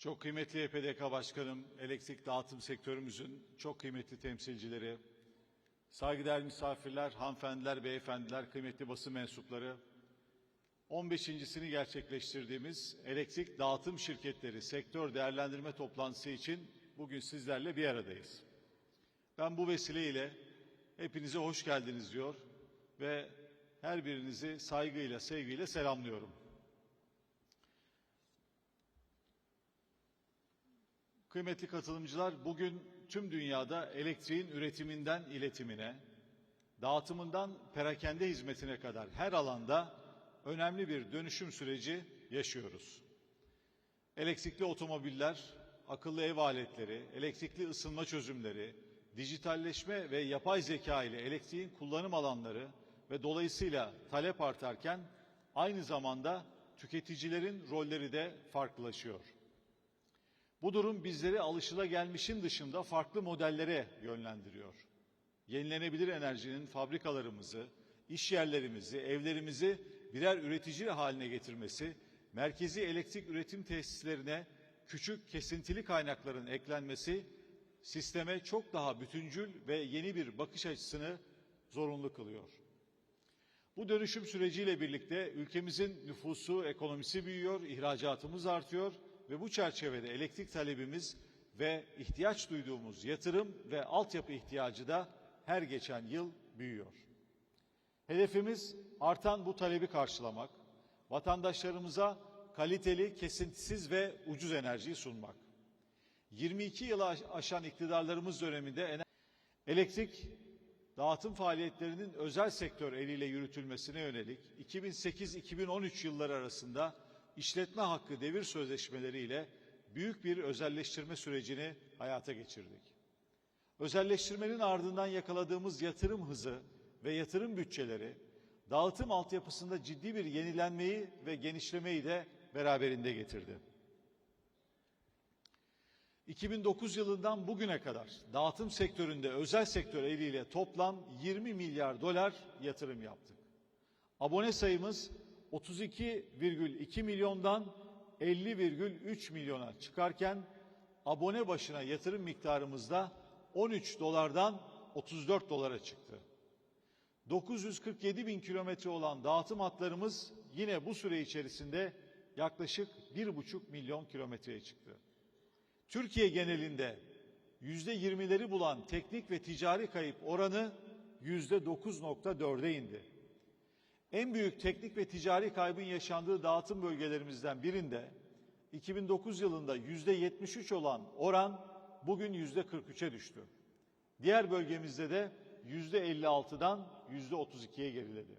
Çok kıymetli EPDK Başkanım, elektrik dağıtım sektörümüzün çok kıymetli temsilcileri, saygıdeğer misafirler, hanımefendiler, beyefendiler, kıymetli basın mensupları, 15.sini gerçekleştirdiğimiz elektrik dağıtım şirketleri sektör değerlendirme toplantısı için bugün sizlerle bir aradayız. Ben bu vesileyle hepinize hoş geldiniz diyor ve her birinizi saygıyla, sevgiyle selamlıyorum. Kıymetli katılımcılar, bugün tüm dünyada elektriğin üretiminden iletimine, dağıtımından perakende hizmetine kadar her alanda önemli bir dönüşüm süreci yaşıyoruz. Elektrikli otomobiller, akıllı ev aletleri, elektrikli ısınma çözümleri, dijitalleşme ve yapay zeka ile elektriğin kullanım alanları ve dolayısıyla talep artarken aynı zamanda tüketicilerin rolleri de farklılaşıyor. Bu durum bizleri alışılagelmişin dışında farklı modellere yönlendiriyor. Yenilenebilir enerjinin fabrikalarımızı, iş yerlerimizi, evlerimizi birer üretici haline getirmesi, merkezi elektrik üretim tesislerine küçük kesintili kaynakların eklenmesi sisteme çok daha bütüncül ve yeni bir bakış açısını zorunlu kılıyor. Bu dönüşüm süreciyle birlikte ülkemizin nüfusu, ekonomisi büyüyor, ihracatımız artıyor ve bu çerçevede elektrik talebimiz ve ihtiyaç duyduğumuz yatırım ve altyapı ihtiyacı da her geçen yıl büyüyor. Hedefimiz artan bu talebi karşılamak, vatandaşlarımıza kaliteli, kesintisiz ve ucuz enerjiyi sunmak. 22 yılı aşan iktidarlarımız döneminde elektrik dağıtım faaliyetlerinin özel sektör eliyle yürütülmesine yönelik 2008-2013 yılları arasında işletme hakkı devir sözleşmeleriyle büyük bir özelleştirme sürecini hayata geçirdik. Özelleştirmenin ardından yakaladığımız yatırım hızı ve yatırım bütçeleri dağıtım altyapısında ciddi bir yenilenmeyi ve genişlemeyi de beraberinde getirdi. 2009 yılından bugüne kadar dağıtım sektöründe özel sektör eliyle toplam 20 milyar dolar yatırım yaptık. Abone sayımız 32,2 milyondan 50,3 milyona çıkarken abone başına yatırım miktarımız da 13 dolardan 34 dolara çıktı. 947 bin kilometre olan dağıtım hatlarımız yine bu süre içerisinde yaklaşık 1,5 milyon kilometreye çıktı. Türkiye genelinde yüzde yirmileri bulan teknik ve ticari kayıp oranı yüzde 9.4'e indi. En büyük teknik ve ticari kaybın yaşandığı dağıtım bölgelerimizden birinde 2009 yılında yüzde 73 olan oran bugün yüzde 43'e düştü. Diğer bölgemizde de yüzde 56'dan yüzde 32'ye geriledi.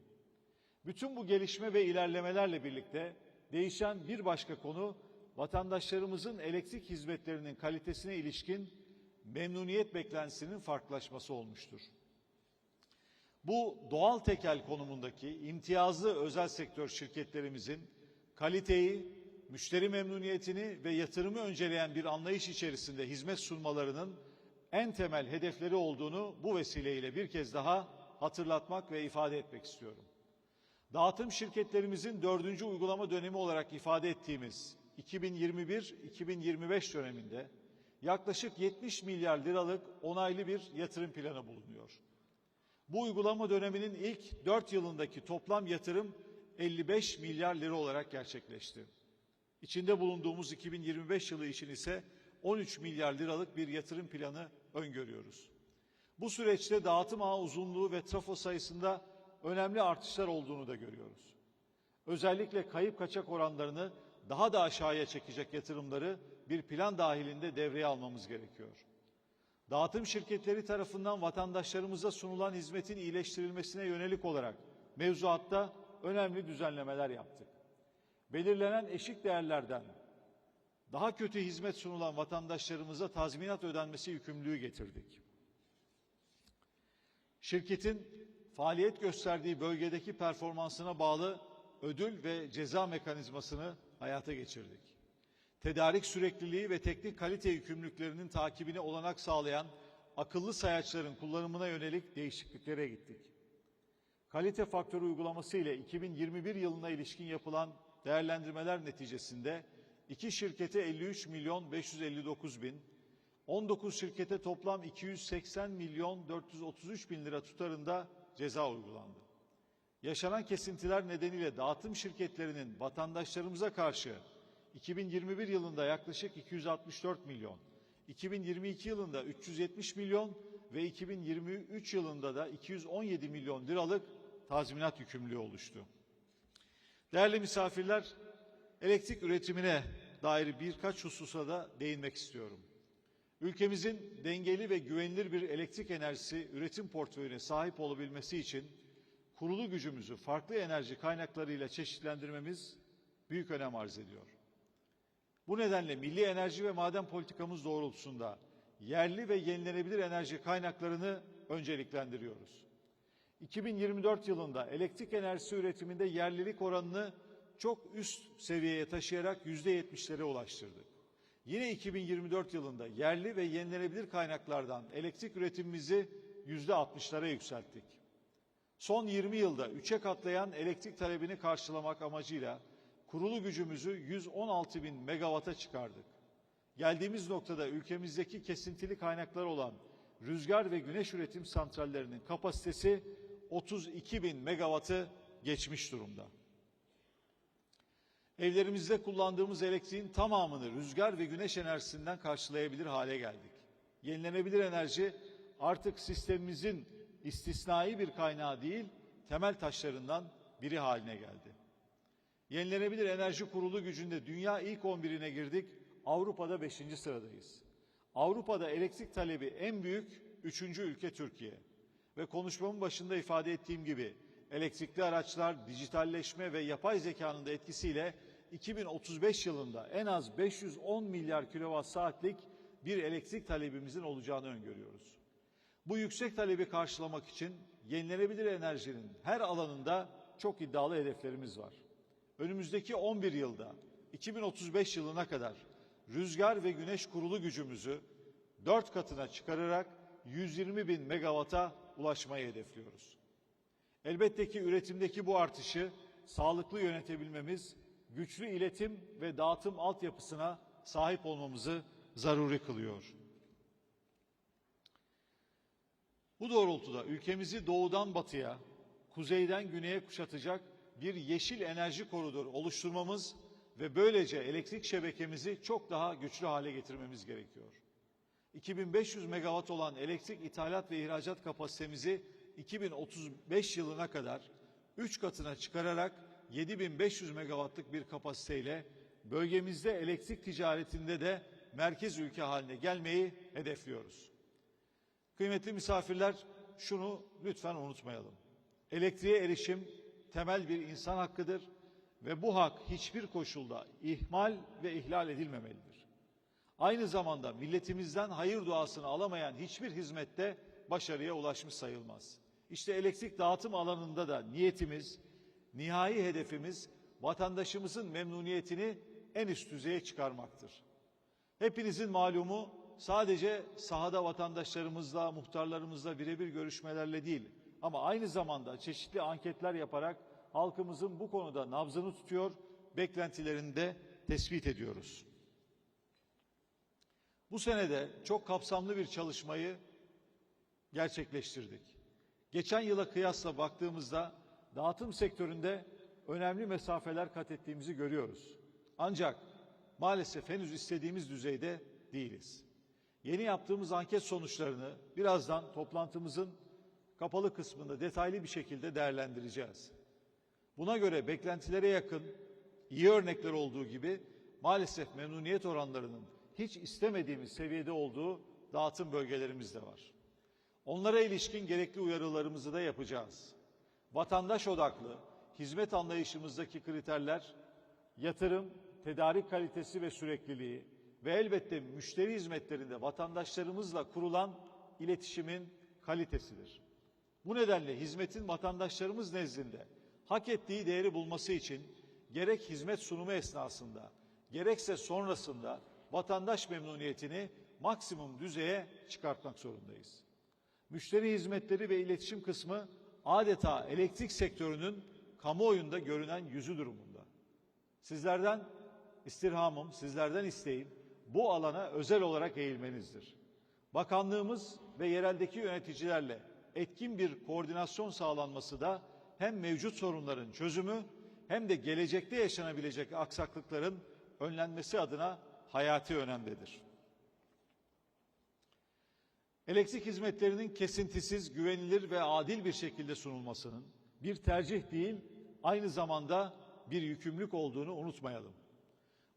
Bütün bu gelişme ve ilerlemelerle birlikte değişen bir başka konu vatandaşlarımızın elektrik hizmetlerinin kalitesine ilişkin memnuniyet beklentisinin farklılaşması olmuştur. Bu doğal tekel konumundaki imtiyazlı özel sektör şirketlerimizin kaliteyi, müşteri memnuniyetini ve yatırımı önceleyen bir anlayış içerisinde hizmet sunmalarının en temel hedefleri olduğunu bu vesileyle bir kez daha hatırlatmak ve ifade etmek istiyorum. Dağıtım şirketlerimizin dördüncü uygulama dönemi olarak ifade ettiğimiz 2021-2025 döneminde yaklaşık 70 milyar liralık onaylı bir yatırım planı bulunuyor. Bu uygulama döneminin ilk 4 yılındaki toplam yatırım 55 milyar lira olarak gerçekleşti. İçinde bulunduğumuz 2025 yılı için ise 13 milyar liralık bir yatırım planı öngörüyoruz. Bu süreçte dağıtım ağı uzunluğu ve trafo sayısında önemli artışlar olduğunu da görüyoruz. Özellikle kayıp kaçak oranlarını daha da aşağıya çekecek yatırımları bir plan dahilinde devreye almamız gerekiyor. Dağıtım şirketleri tarafından vatandaşlarımıza sunulan hizmetin iyileştirilmesine yönelik olarak mevzuatta önemli düzenlemeler yaptık. Belirlenen eşik değerlerden daha kötü hizmet sunulan vatandaşlarımıza tazminat ödenmesi yükümlülüğü getirdik. Şirketin faaliyet gösterdiği bölgedeki performansına bağlı ödül ve ceza mekanizmasını hayata geçirdik. Tedarik sürekliliği ve teknik kalite yükümlülüklerinin takibine olanak sağlayan akıllı sayaçların kullanımına yönelik değişikliklere gittik. Kalite faktörü uygulaması ile 2021 yılına ilişkin yapılan değerlendirmeler neticesinde 2 şirkete 53 milyon 559 bin, 19 şirkete toplam 280 milyon 433 bin lira tutarında ceza uygulandı. Yaşanan kesintiler nedeniyle dağıtım şirketlerinin vatandaşlarımıza karşı 2021 yılında yaklaşık 264 milyon, 2022 yılında 370 milyon ve 2023 yılında da 217 milyon liralık tazminat yükümlülüğü oluştu. Değerli misafirler, elektrik üretimine dair birkaç hususa da değinmek istiyorum. Ülkemizin dengeli ve güvenilir bir elektrik enerjisi üretim portföyüne sahip olabilmesi için kurulu gücümüzü farklı enerji kaynaklarıyla çeşitlendirmemiz büyük önem arz ediyor. Bu nedenle milli enerji ve maden politikamız doğrultusunda yerli ve yenilenebilir enerji kaynaklarını önceliklendiriyoruz. 2024 yılında elektrik enerjisi üretiminde yerlilik oranını çok üst seviyeye taşıyarak %70'lere ulaştırdık. Yine 2024 yılında yerli ve yenilenebilir kaynaklardan elektrik üretimimizi %60'lara yükselttik. Son 20 yılda 3'e katlayan elektrik talebini karşılamak amacıyla kurulu gücümüzü 116 bin megawata çıkardık. Geldiğimiz noktada ülkemizdeki kesintili kaynaklar olan rüzgar ve güneş üretim santrallerinin kapasitesi 32 bin megawattı geçmiş durumda. Evlerimizde kullandığımız elektriğin tamamını rüzgar ve güneş enerjisinden karşılayabilir hale geldik. Yenilenebilir enerji artık sistemimizin istisnai bir kaynağı değil, temel taşlarından biri haline geldi. Yenilenebilir enerji kurulu gücünde dünya ilk 11'ine girdik, Avrupa'da 5. sıradayız. Avrupa'da elektrik talebi en büyük 3. ülke Türkiye. Ve konuşmamın başında ifade ettiğim gibi elektrikli araçlar, dijitalleşme ve yapay zekanın da etkisiyle 2035 yılında en az 510 milyar kilowatt saatlik bir elektrik talebimizin olacağını öngörüyoruz. Bu yüksek talebi karşılamak için yenilenebilir enerjinin her alanında çok iddialı hedeflerimiz var. Önümüzdeki 11 yılda 2035 yılına kadar rüzgar ve güneş kurulu gücümüzü 4 katına çıkararak 120 bin megawata ulaşmayı hedefliyoruz. Elbette ki üretimdeki bu artışı sağlıklı yönetebilmemiz, güçlü iletim ve dağıtım altyapısına sahip olmamızı zaruri kılıyor. Bu doğrultuda ülkemizi doğudan batıya, kuzeyden güneye kuşatacak bir yeşil enerji koridoru oluşturmamız ve böylece elektrik şebekemizi çok daha güçlü hale getirmemiz gerekiyor. 2500 megawatt olan elektrik ithalat ve ihracat kapasitemizi 2035 yılına kadar 3 katına çıkararak 7500 megawattlık bir kapasiteyle bölgemizde elektrik ticaretinde de merkez ülke haline gelmeyi hedefliyoruz. Kıymetli misafirler şunu lütfen unutmayalım. Elektriğe erişim temel bir insan hakkıdır ve bu hak hiçbir koşulda ihmal ve ihlal edilmemelidir. Aynı zamanda milletimizden hayır duasını alamayan hiçbir hizmette başarıya ulaşmış sayılmaz. İşte elektrik dağıtım alanında da niyetimiz, nihai hedefimiz vatandaşımızın memnuniyetini en üst düzeye çıkarmaktır. Hepinizin malumu sadece sahada vatandaşlarımızla, muhtarlarımızla birebir görüşmelerle değil ama aynı zamanda çeşitli anketler yaparak halkımızın bu konuda nabzını tutuyor, beklentilerini de tespit ediyoruz. Bu senede çok kapsamlı bir çalışmayı gerçekleştirdik. Geçen yıla kıyasla baktığımızda dağıtım sektöründe önemli mesafeler kat ettiğimizi görüyoruz. Ancak maalesef henüz istediğimiz düzeyde değiliz. Yeni yaptığımız anket sonuçlarını birazdan toplantımızın kapalı kısmında detaylı bir şekilde değerlendireceğiz. Buna göre beklentilere yakın iyi örnekler olduğu gibi maalesef memnuniyet oranlarının hiç istemediğimiz seviyede olduğu dağıtım bölgelerimiz de var. Onlara ilişkin gerekli uyarılarımızı da yapacağız. Vatandaş odaklı hizmet anlayışımızdaki kriterler yatırım, tedarik kalitesi ve sürekliliği ve elbette müşteri hizmetlerinde vatandaşlarımızla kurulan iletişimin kalitesidir. Bu nedenle hizmetin vatandaşlarımız nezdinde hak ettiği değeri bulması için gerek hizmet sunumu esnasında gerekse sonrasında vatandaş memnuniyetini maksimum düzeye çıkartmak zorundayız. Müşteri hizmetleri ve iletişim kısmı adeta elektrik sektörünün kamuoyunda görünen yüzü durumunda. Sizlerden istirhamım, sizlerden isteğim bu alana özel olarak eğilmenizdir. Bakanlığımız ve yereldeki yöneticilerle etkin bir koordinasyon sağlanması da hem mevcut sorunların çözümü hem de gelecekte yaşanabilecek aksaklıkların önlenmesi adına hayati önemdedir. Elektrik hizmetlerinin kesintisiz, güvenilir ve adil bir şekilde sunulmasının bir tercih değil, aynı zamanda bir yükümlülük olduğunu unutmayalım.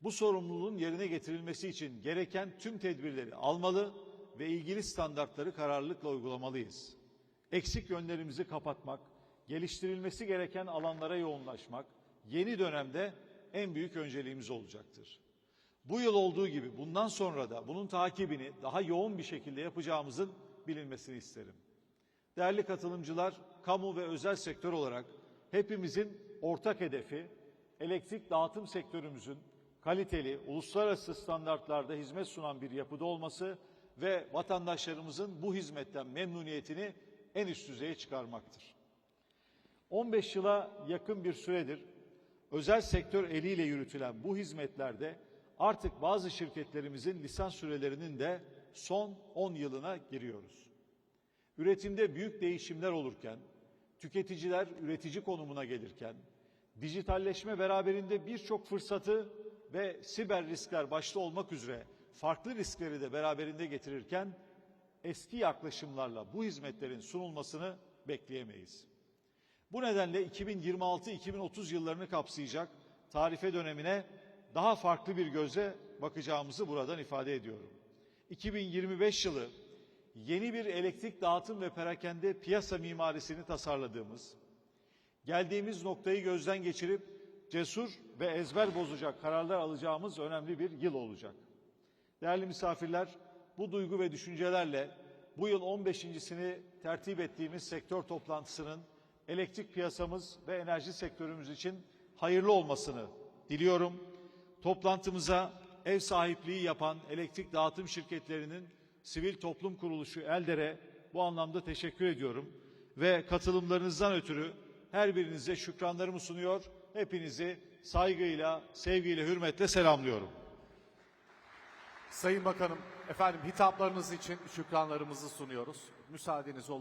Bu sorumluluğun yerine getirilmesi için gereken tüm tedbirleri almalı ve ilgili standartları kararlılıkla uygulamalıyız. Eksik yönlerimizi kapatmak, geliştirilmesi gereken alanlara yoğunlaşmak yeni dönemde en büyük önceliğimiz olacaktır. Bu yıl olduğu gibi bundan sonra da bunun takibini daha yoğun bir şekilde yapacağımızın bilinmesini isterim. Değerli katılımcılar, kamu ve özel sektör olarak hepimizin ortak hedefi elektrik dağıtım sektörümüzün kaliteli, uluslararası standartlarda hizmet sunan bir yapıda olması ve vatandaşlarımızın bu hizmetten memnuniyetini en üst düzeye çıkarmaktır. 15 yıla yakın bir süredir özel sektör eliyle yürütülen bu hizmetlerde artık bazı şirketlerimizin lisans sürelerinin de son 10 yılına giriyoruz. Üretimde büyük değişimler olurken, tüketiciler üretici konumuna gelirken, dijitalleşme beraberinde birçok fırsatı ve siber riskler başta olmak üzere farklı riskleri de beraberinde getirirken eski yaklaşımlarla bu hizmetlerin sunulmasını bekleyemeyiz. Bu nedenle 2026-2030 yıllarını kapsayacak tarife dönemine daha farklı bir göze bakacağımızı buradan ifade ediyorum. 2025 yılı yeni bir elektrik dağıtım ve perakende piyasa mimarisini tasarladığımız, geldiğimiz noktayı gözden geçirip cesur ve ezber bozacak kararlar alacağımız önemli bir yıl olacak. Değerli misafirler, bu duygu ve düşüncelerle bu yıl 15.sini tertip ettiğimiz sektör toplantısının elektrik piyasamız ve enerji sektörümüz için hayırlı olmasını diliyorum. Toplantımıza ev sahipliği yapan elektrik dağıtım şirketlerinin sivil toplum kuruluşu Elder'e bu anlamda teşekkür ediyorum. Ve katılımlarınızdan ötürü her birinize şükranlarımı sunuyor. Hepinizi saygıyla, sevgiyle, hürmetle selamlıyorum. Sayın Bakanım, efendim hitaplarınız için şükranlarımızı sunuyoruz. Müsaadeniz olur.